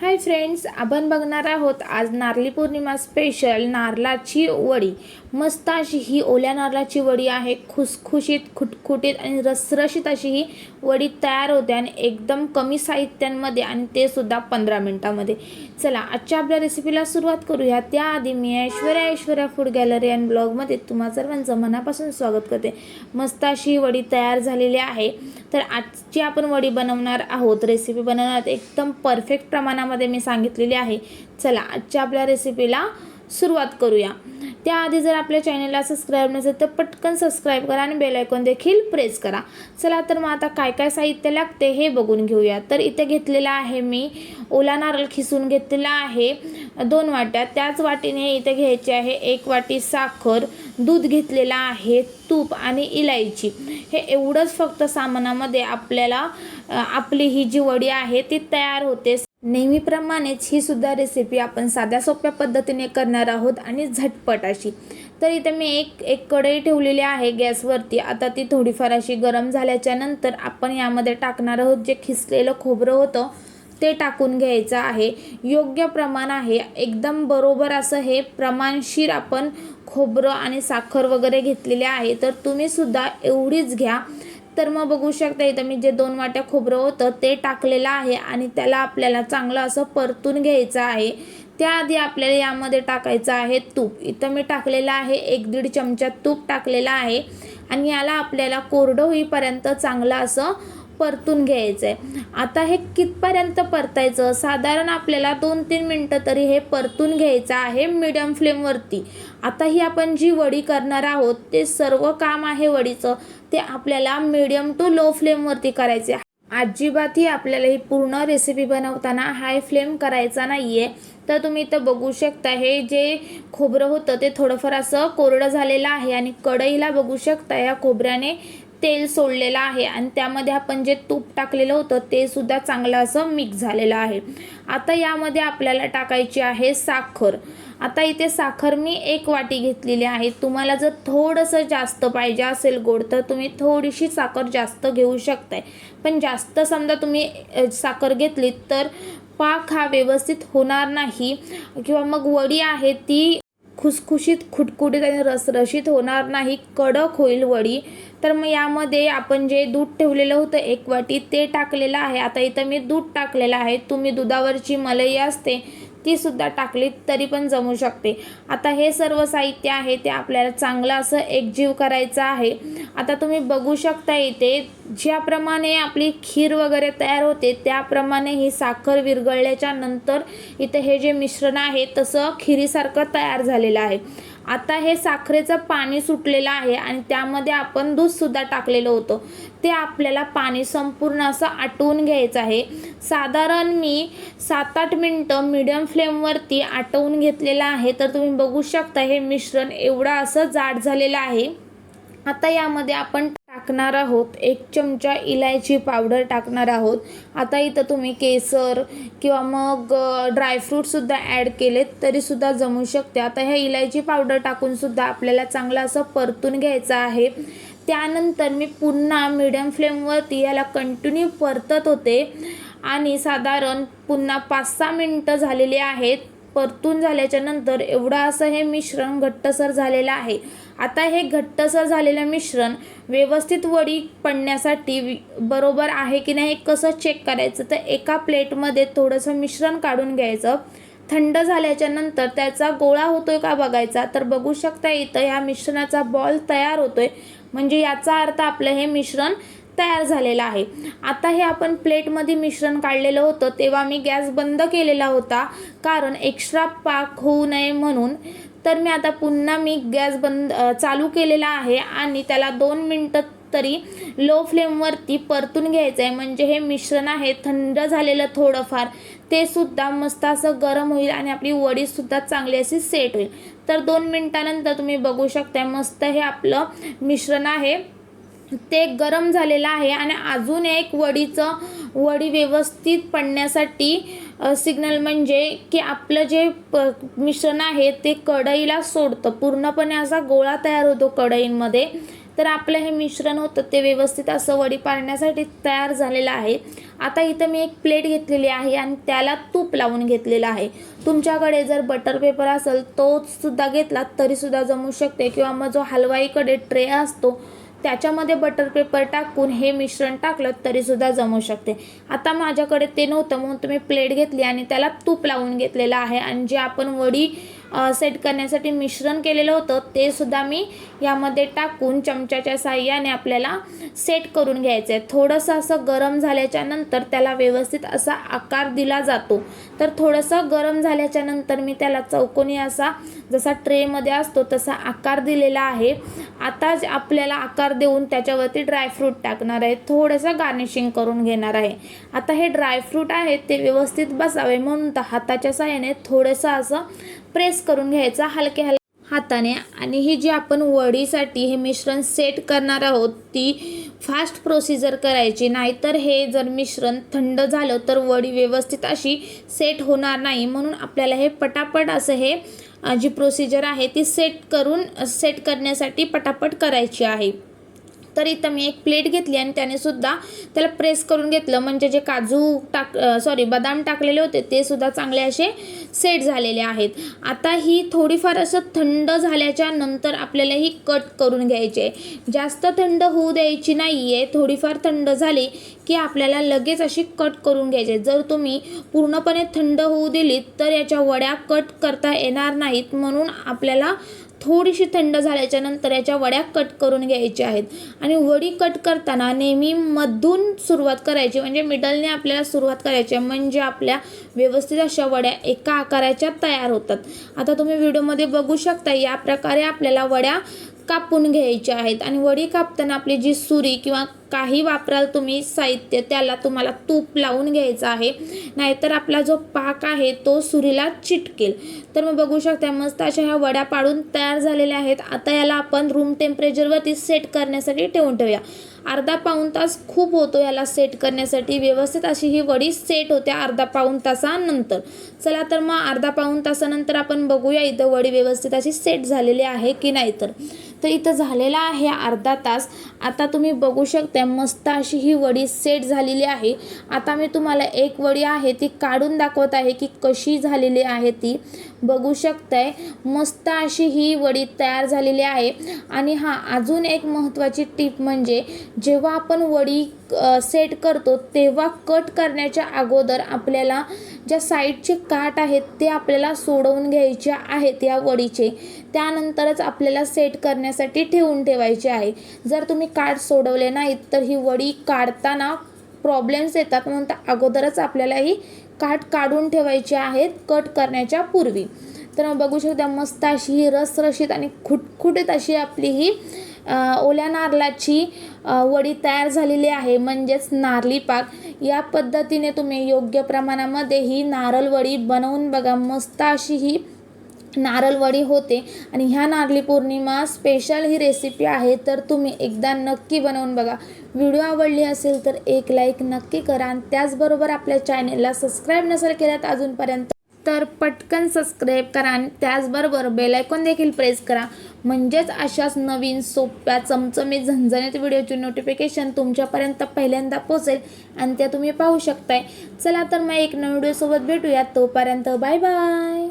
Hi friends आपण बघणार आहोत आज नारली पौर्णिमा स्पेशल नारळाची वडी. मस्त अशी ही ओल्या नारळाची वडी आहे. खुसखुशीत खुटखुटीत आणि रसरशीत अशी ही वडी तयार होते आणि एकदम कमी साहित्यांमध्ये आणि ते सुद्धा पंधरा मिनटामध्ये. चला आजच्या आपल्या रेसिपीला सुरुवात करूया. त्याआधी मी Aishwarya Aishwarya food gallery and ब्लॉगमध्ये तुम्हा सर्वांचं मनापासून स्वागत करते. मस्त अशी ही वडी तयार झालेली आहे. तर आजची आपण वडी बनवणार आहोत. रेसिपी बनवणार आहोत एकदम परफेक्ट प्रमाणात यामध्ये मी सांगितलेली आहे. चला आजच्या आपल्या रेसिपीला सुरुवात करूया. त्याआधी जर आपल्या चॅनलला सबस्क्राईब नसेल तर पटकन सबस्क्राईब करा आणि बेलायकॉन देखील प्रेस करा. चला तर मग आता काय काय साहित्य लागते हे बघून घेऊया. तर इथे घेतलेलं आहे मी ओला नारळ खिसून घेतलेला आहे. दोन वाट्या. त्याच वाटीने इथे घ्यायचे आहे. एक वाटी साखर दूध घेतलेलं आहे तूप आणि इलायची. हे एवढंच फक्त सामानामध्ये आपल्याला आपली ही जी वडी आहे ती तयार होते. नेहमीप्रमाणेच ही सुद्धा रेसिपी आपण साध्या सोप्या पद्धतीने करणार आहोत आणि झटपट अशी. तर इथे मी एक एक कढई ठेवलेली आहे गॅसवरती. आता ती थोडीफार अशी गरम झाल्याच्यानंतर आपण यामध्ये टाकणार आहोत जे खिसलेलं खोबरं होतं ते टाकून घ्यायचं आहे. योग्य प्रमाण आहे. एकदम बरोबर असं हे प्रमाणशीर आपण खोबरं आणि साखर वगैरे घेतलेले आहे. तर तुम्ही सुद्धा एवढीच घ्या. तर मग बघू शकता इथं मी जे दोन वाट्या खोबरं होतं ते टाकलेलं आहे आणि त्याला आपल्याला चांगलं असं परतून घ्यायचं आहे. त्याआधी आपल्याला यामध्ये टाकायचं आहे तूप. इथं मी टाकलेलं आहे एक दीड चमचा तूप टाकलेलं आहे आणि याला आपल्याला कोरडं होईपर्यंत चांगलं असं परतून घ्यायचं आहे आता हे कितपर्यंत परतायचं? साधारण आपल्याला दोन तीन मिनटं तरी हे परतून घ्यायचं आहे मीडियम फ्लेमवरती आता ही आपण जी वडी करणार आहोत ते सर्व काम आहे वडीचं. ते आपल्याला मीडियम टू लो फ्लेमवरती करायचे अजिबातही आपल्याला ही पूर्ण रेसिपी बनवताना हाय फ्लेम करायचा नाही आहे तर तुम्ही इथं बघू शकता हे जे खोबरं होतं ते थोडंफार असं कोरडं झालेलं आहे आणि कढईला बघू शकता या खोबऱ्याने तेल सोडलेलं आहे आणि त्यामध्ये आपण जे तूप टाकलेलं होतं ते सुद्धा चांगलं असं मिक्स झालेलं आहे. आता यामध्ये आपल्याला टाकायची आहे साखर. आता इथे साखर मी एक वाटी घेतलेली आहे. तुम्हाला जर थोडंसं जास्त पाहिजे असेल गोड तर तुम्ही थोडीशी साखर जास्त घेऊ शकताय. पण जास्त समजा तुम्ही साखर घेतली तर पाक हा व्यवस्थित होणार नाही. किंवा मग वडी आहे ती खुसखुशीत खुटखुटीत आणि रसरशीत होणार नाही कडक होईल वडी. तर मग यामध्ये आपण जे दूध ठेवलेलं होतं एक वाटी ते टाकलेलं आहे. आता इथं मी दूध टाकलेलं आहे. तुम्ही दुधावरची मलई असते ती सुद्धा टाकली तरी पण जमू शकते. आता हे सर्व साहित्य आहे ते आपल्याला चांगलं असं एकजीव करायचं आहे. आता तुम्ही बघू शकता इथे ज्याप्रमाणे आपली खीर वगैरे तयार होते त्याप्रमाणे ही साखर विरघळल्याच्या नंतर इथे हे जे मिश्रण आहे तसं खिरीसारखं तयार झालेलं आहे. आता हे साखरेचं पाणी सुटलेलं आहे आणि त्यामध्ये आपण दूधसुद्धा टाकलेलं होतं. ते आपल्याला पाणी संपूर्ण असं आटवून घ्यायचं आहे. साधारण मी सात आठ मिनटं मीडियम फ्लेमवरती आटवून घेतलेलं आहे. तर तुम्ही बघू शकता हे मिश्रण एवढं असं जाड झालेलं आहे. आता यामध्ये आपण टाकणार आहोत. एक चमचा इलायची पावडर टाकणार आहोत. आता इथं तुम्ही केसर किंवा मग ड्रायफ्रूटसुद्धा ॲड केलेत तरीसुद्धा जमू शकते. आता ह्या इलायची पावडर टाकूनसुद्धा आपल्याला चांगलं असं परतून घ्यायचं आहे. त्यानंतर मी पुन्हा मिडियम फ्लेमवरती याला कंटिन्यू परतत होते. आणि साधारण पुन्हा पाच सहा मिनटं झालेली आहेत. परतून झाल्याच्यानंतर एवढं असं हे मिश्रण घट्टसर झालेलं आहे. आता हे घट्टसर झालेलं मिश्रण व्यवस्थित वडी पडण्यासाठी बरोबर आहे की नाही हे कसं चेक करायचं? तर एका प्लेटमध्ये थोडंसं मिश्रण काढून घ्यायचं. थंड झाल्याच्यानंतर त्याचा गोळा होतोय का बघायचा? तर बघू शकता इथं ह्या मिश्रणाचा बॉल तयार होतोय. म्हणजे याचा अर्थ आपलं हे मिश्रण तयार झालेलं आहे. आता हे आपण प्लेटमध्ये मिश्रण काढलेलं होतं तेव्हा मी गॅस बंद केलेला होता. कारण एक्स्ट्रा पाक होऊ नये म्हणून तर मी आता पुन्हा मी गॅस बंद चालू केलेला आहे आणि त्याला दोन मिनटं तरी लो फ्लेमवरती परतून घ्यायचं आहे म्हणजे हे मिश्रण आहे थंड झालेलं थोडंफार. ते सुद्धा मस्त असं गरम होईल आणि आपली वडीसुद्धा चांगली अशी सेट होईल. तर दोन मिनटानंतर तुम्ही बघू शकता मस्त हे आपलं मिश्रण आहे. ते गरम झालेलं आहे आणि अजून एक वडीचं वडी व्यवस्थित पडण्यासाठी सिग्नल म्हणजे की आपलं जे प मिश्रण आहे ते कढईला सोडतं. पूर्णपणे असा गोळा तयार होतो कढईंमध्ये. तर आपलं हे मिश्रण होतं ते व्यवस्थित असं वडी पाडण्यासाठी तयार झालेलं आहे. आता इथं मी एक प्लेट घेतलेली आहे आणि त्याला तूप लावून घेतलेलं आहे. तुमच्याकडे जर बटर पेपर असेल तो सुद्धा घेतला तरीसुद्धा जमू शकते. किंवा मग जो हलवाईकडे ट्रे असतो त्याच्यामध्ये बटर पेपर टाकून हे मिश्रण टाकलं तरीसुद्धा जमू शकते. आता माझ्याकडे ते नव्हतं म्हणून तुम्ही प्लेट घेतली आणि त्याला तूप लावून घेतलेलं आहे. आणि जे आपण वडी सेट करण्यासाठी मिश्रण केलेलं होतं. ते सुद्धा मी यामध्ये टाकून चमच्याच्या साह्याने आपल्याला सेट करून घ्यायचं आहे थोडंसं असं गरम झाल्याच्यानंतर त्याला व्यवस्थित असा आकार दिला जातो. तर थोडंसं गरम झाल्याच्यानंतर मी त्याला चौकोनी असा जसा ट्रेमध्ये असतो तसा आकार दिलेला आहे. आता आपल्याला आकार देऊन त्याच्यावरती ड्रायफ्रूट टाकणार आहे. थोडंसं गार्निशिंग करून घेणार आहे. आता हे ड्रायफ्रूट आहे ते व्यवस्थित बसावे म्हणून तर हाताच्या साह्याने थोडंसं असं प्रेस करून घ्यायचा हलक्या हलक्या हाताने. आणि ही जी आपण वडीसाठी हे मिश्रण सेट करणार आहोत ती फास्ट प्रोसिजर करायची. नाहीतर हे जर मिश्रण थंड झालं तर वडी व्यवस्थित अशी सेट होणार नाही. म्हणून आपल्याला हे पटापट असं हे जी प्रोसिजर आहे ती सेट करून सेट करण्यासाठी पटापट करायची आहे. तर इथं मी एक प्लेट घेतली आणि त्याने सुद्धा त्याला प्रेस करून घेतलं. म्हणजे जे काजू टाक सॉरी बदाम टाकलेले होते ते सुद्धा चांगले असे सेट झालेले आहेत. आता ही थोडीफार असं थंड झाल्याच्यानंतर आपल्याला ही कट करून घ्यायची. जास्त थंड होऊ द्यायची नाही आहे थोडीफार थंड झाली की आपल्याला लगेच अशी कट करून घ्यायची. आहे. जर तुम्ही पूर्णपणे थंड होऊ दिलीत तर याच्या वड्या कट करता येणार नाहीत. म्हणून आपल्याला थोडीशी थंड झाल्याच्यानंतर याच्या वड्या कट करून घ्यायच्या आहेत. आणि वडी कट करताना नेहमी मधून सुरुवात करायची. म्हणजे मिडलने आपल्याला सुरुवात करायची आहे. म्हणजे आपल्या व्यवस्थित अशा वड्या एका आकाराच्या तयार होतात. आता तुम्ही व्हिडिओमध्ये बघू शकता या प्रकारे आपल्याला वड्या कापून घ्यायचे आहेत. आणि वडी कापताना आपली जी सुरी किंवा काही वापराल तुम्ही साहित्य त्याला तुम्हाला तूप लावून घ्यायचं आहे. नाहीतर आपला जो पाक आहे तो सुरीला चिटकेल. तर मग बघू शकता मस्त अशा ह्या वड्या पाडून तयार झालेल्या आहेत. आता याला आपण रूम टेम्परेचरवरती सेट करण्यासाठी ठेवून ठेवूया. अर्धा पाऊण तास खूप होतो याला सेट करण्यासाठी. व्यवस्थित अशी ही वडी सेट होते अर्धा पाऊण तासानंतर. चला तर मग अर्धा पाऊण तासानंतर आपण बघूया इथं वडी व्यवस्थित अशी सेट झालेली आहे की नाही तर. तर इथं झालेला आहे अर्धा तास. आता तुम्ही बघू शकता मस्त अशी ही वडी सेट झालेली आहे. आता मी तुम्हाला एक वडी आहे ती काढून दाखवत आहे की कशी झालेली आहे ती. बघू शकताय मस्त अशी ही वडी तयार झालेली आहे. आणि हां अजून एक महत्त्वाची टीप म्हणजे जेव्हा आपण वडी सेट करतो तेव्हा कट करण्याच्या अगोदर आपल्याला ज्या साईडचे काट आहेत ते आपल्याला सोडवून घ्यायचे आहेत या वडीचे. त्यानंतरच आपल्याला सेट करण्यासाठी ठेवून ठेवायचे आहे. जर तुम्ही काट सोडवले नाहीत तर ही वडी काढताना प्रॉब्लेम्स येतात. म्हणून तर अगोदरच आपल्याला ही काठ काढून ठेवायची आहेत कट करण्याच्या पूर्वी. तर मग बघू शकता मस्त अशी ही रसरशीत आणि खुटखुटीत अशी आपली ही ओल्या नारळाची वडी तयार झालेली आहे. म्हणजेच नारली पाक. या पद्धतीने तुम्ही योग्य प्रमाणामध्ये ही नारळ वडी बनवून बघा. मस्त अशी ही नारळवडी होते. आणि ह्या नारळी पौर्णिमा स्पेशल ही रेसिपी आहे. तर तुम्ही एकदा नक्की बनवून बघा. व्हिडिओ आवडली असेल तर एक लाईक नक्की करा. आणि त्याचबरोबर आपल्या चॅनेलला सबस्क्राईब नसेल केल्यात अजूनपर्यंत. तर पटकन सबस्क्राईब करा आणि त्याचबरोबर बेलायकॉन देखील प्रेस करा. म्हणजेच अशाच नवीन सोप्या चमचमीत झणझणीत व्हिडिओची नोटिफिकेशन तुमच्यापर्यंत पहिल्यांदा पोहोचेल आणि त्या तुम्ही पाहू शकताय. चला तर मग एक नवीन व्हिडिओसोबत भेटूया. तोपर्यंत बाय बाय